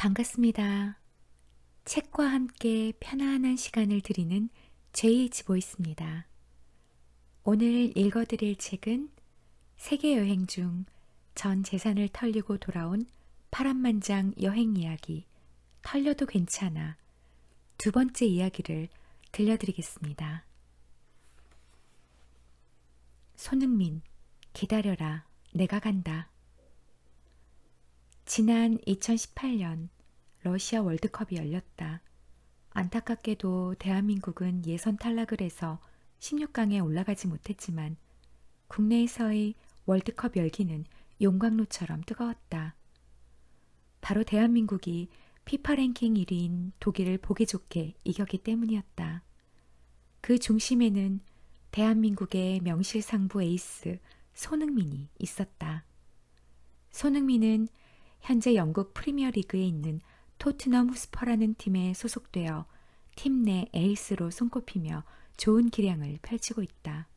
반갑습니다. 책과 함께 편안한 시간을 드리는 제이지 보이스입니다. 오늘 읽어드릴 책은 세계 여행 중 전 재산을 털리고 돌아온 파란만장 여행 이야기 털려도 괜찮아 두 번째 이야기를 들려드리겠습니다. 손흥민 기다려라 내가 간다. 지난 2018년 러시아 월드컵이 열렸다. 안타깝게도 대한민국은 예선 탈락을 해서 16강에 올라가지 못했지만 국내에서의 월드컵 열기는 용광로처럼 뜨거웠다. 바로 대한민국이 피파 랭킹 1위인 독일을 보기 좋게 이겼기 때문이었다. 그 중심에는 대한민국의 명실상부 에이스 손흥민이 있었다. 손흥민은 현재 영국 프리미어리그에 있는 토트넘 후스퍼라는 팀에 소속되어 팀 내 에이스로 손꼽히며 좋은 기량을 펼치고 있다.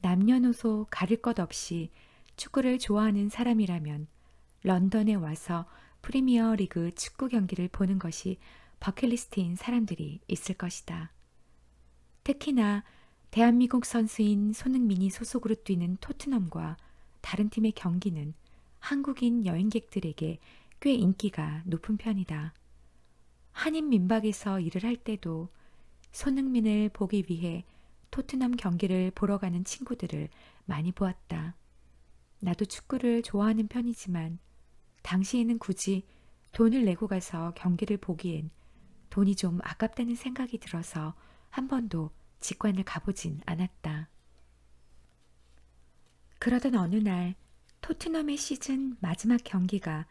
남녀노소 가릴 것 없이 축구를 좋아하는 사람이라면 런던에 와서 프리미어 리그 축구 경기를 보는 것이 버킷리스트인 사람들이 있을 것이다. 특히나 대한민국 선수인 손흥민이 소속으로 뛰는 토트넘과 다른 팀의 경기는 한국인 여행객들에게 꽤 인기가 높은 편이다. 한인 민박에서 일을 할 때도 손흥민을 보기 위해 토트넘 경기를 보러 가는 친구들을 많이 보았다. 나도 축구를 좋아하는 편이지만 당시에는 굳이 돈을 내고 가서 경기를 보기엔 돈이 좀 아깝다는 생각이 들어서 한 번도 직관을 가보진 않았다. 그러던 어느 날 토트넘의 시즌 마지막 경기가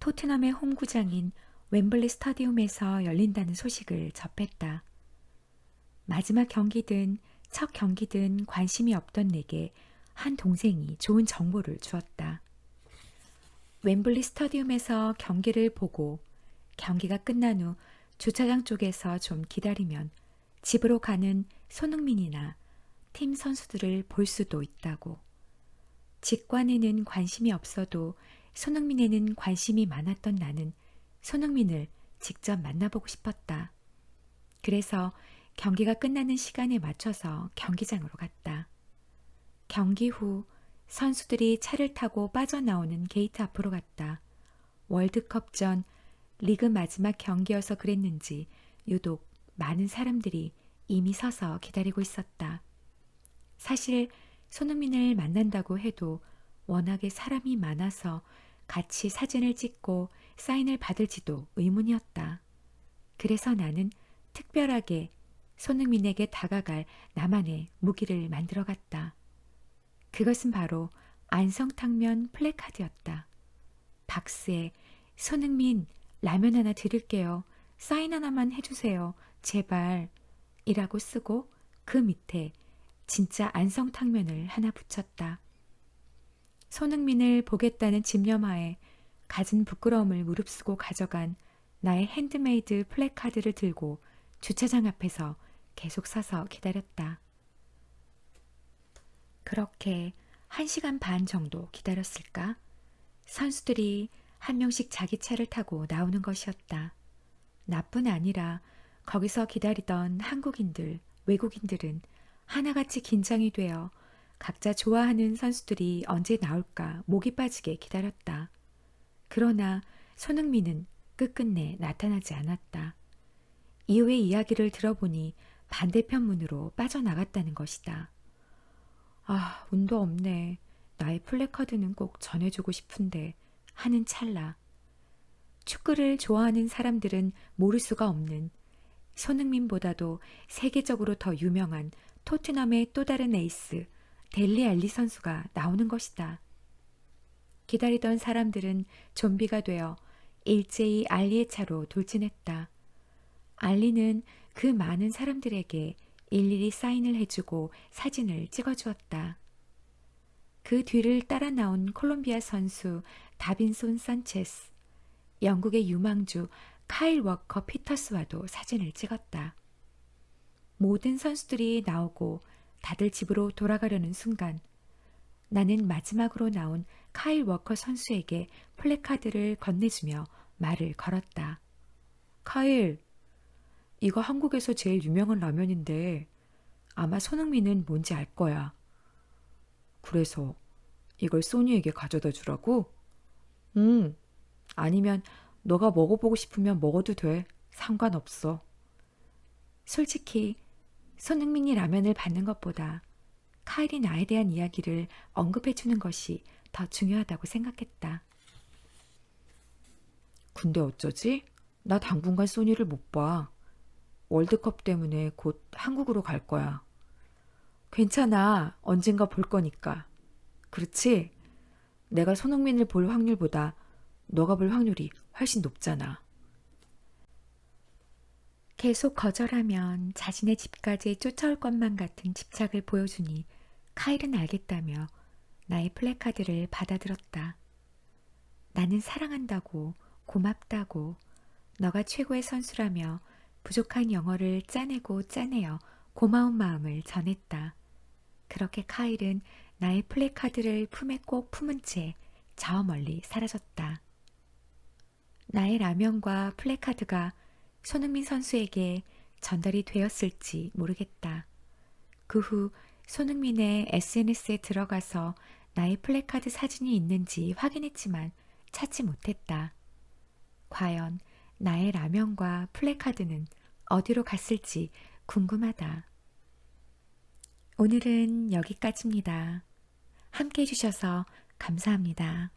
토트넘의 홈구장인 웸블리 스타디움에서 열린다는 소식을 접했다. 마지막 경기든 첫 경기든 관심이 없던 내게 한 동생이 좋은 정보를 주었다. 웸블리 스타디움에서 경기를 보고 경기가 끝난 후 주차장 쪽에서 좀 기다리면 집으로 가는 손흥민이나 팀 선수들을 볼 수도 있다고. 직관에는 관심이 없어도 손흥민에는 관심이 많았던 나는 손흥민을 직접 만나보고 싶었다. 그래서 경기가 끝나는 시간에 맞춰서 경기장으로 갔다. 경기 후 선수들이 차를 타고 빠져나오는 게이트 앞으로 갔다. 월드컵 전 리그 마지막 경기여서 그랬는지 유독 많은 사람들이 이미 서서 기다리고 있었다. 사실 손흥민을 만난다고 해도 워낙에 사람이 많아서 같이 사진을 찍고 사인을 받을지도 의문이었다. 그래서 나는 특별하게 손흥민에게 다가갈 나만의 무기를 만들어 갔다. 그것은 바로 안성탕면 플래카드였다. 박스에 손흥민 라면 하나 드릴게요. 사인 하나만 해주세요. 제발. 이라고 쓰고 그 밑에 진짜 안성탕면을 하나 붙였다. 손흥민을 보겠다는 집념하에 갖은 부끄러움을 무릅쓰고 가져간 나의 핸드메이드 플래카드를 들고 주차장 앞에서 계속 서서 기다렸다. 그렇게 한 시간 반 정도 기다렸을까? 선수들이 한 명씩 자기 차를 타고 나오는 것이었다. 나뿐 아니라 거기서 기다리던 한국인들, 외국인들은 하나같이 긴장이 되어 각자 좋아하는 선수들이 언제 나올까 목이 빠지게 기다렸다. 그러나 손흥민은 끝끝내 나타나지 않았다. 이후의 이야기를 들어보니 반대편 문으로 빠져나갔다는 것이다. 아, 운도 없네. 나의 플래카드는 꼭 전해주고 싶은데 하는 찰나. 축구를 좋아하는 사람들은 모를 수가 없는 손흥민보다도 세계적으로 더 유명한 토트넘의 또 다른 에이스 델리 알리 선수가 나오는 것이다. 기다리던 사람들은 좀비가 되어 일제히 알리의 차로 돌진했다. 알리는 그 많은 사람들에게 일일이 사인을 해주고 사진을 찍어주었다. 그 뒤를 따라 나온 콜롬비아 선수 다빈손 산체스, 영국의 유망주 카일 워커 피터스와도 사진을 찍었다. 모든 선수들이 나오고 다들 집으로 돌아가려는 순간 나는 마지막으로 나온 카일 워커 선수에게 플래카드를 건네주며 말을 걸었다. 카일, 이거 한국에서 제일 유명한 라면인데 아마 손흥민은 뭔지 알 거야. 그래서 이걸 소니에게 가져다 주라고? 응. 아니면 너가 먹어보고 싶으면 먹어도 돼. 상관없어. 솔직히 손흥민이 라면을 받는 것보다 카일이 나에 대한 이야기를 언급해 주는 것이 더 중요하다고 생각했다. 근데 어쩌지? 나 당분간 소니를 못 봐. 월드컵 때문에 곧 한국으로 갈 거야. 괜찮아. 언젠가 볼 거니까. 그렇지? 내가 손흥민을 볼 확률보다 너가 볼 확률이 훨씬 높잖아. 계속 거절하면 자신의 집까지 쫓아올 것만 같은 집착을 보여주니 카일은 알겠다며 나의 플래카드를 받아들었다. 나는 사랑한다고, 고맙다고, 너가 최고의 선수라며 부족한 영어를 짜내고 짜내어 고마운 마음을 전했다. 그렇게 카일은 나의 플래카드를 품에 꼭 품은 채 저 멀리 사라졌다. 나의 라면과 플래카드가 손흥민 선수에게 전달이 되었을지 모르겠다. 그 후 손흥민의 SNS에 들어가서 나의 플래카드 사진이 있는지 확인했지만 찾지 못했다. 과연 나의 라면과 플래카드는 어디로 갔을지 궁금하다. 오늘은 여기까지입니다. 함께 해주셔서 감사합니다.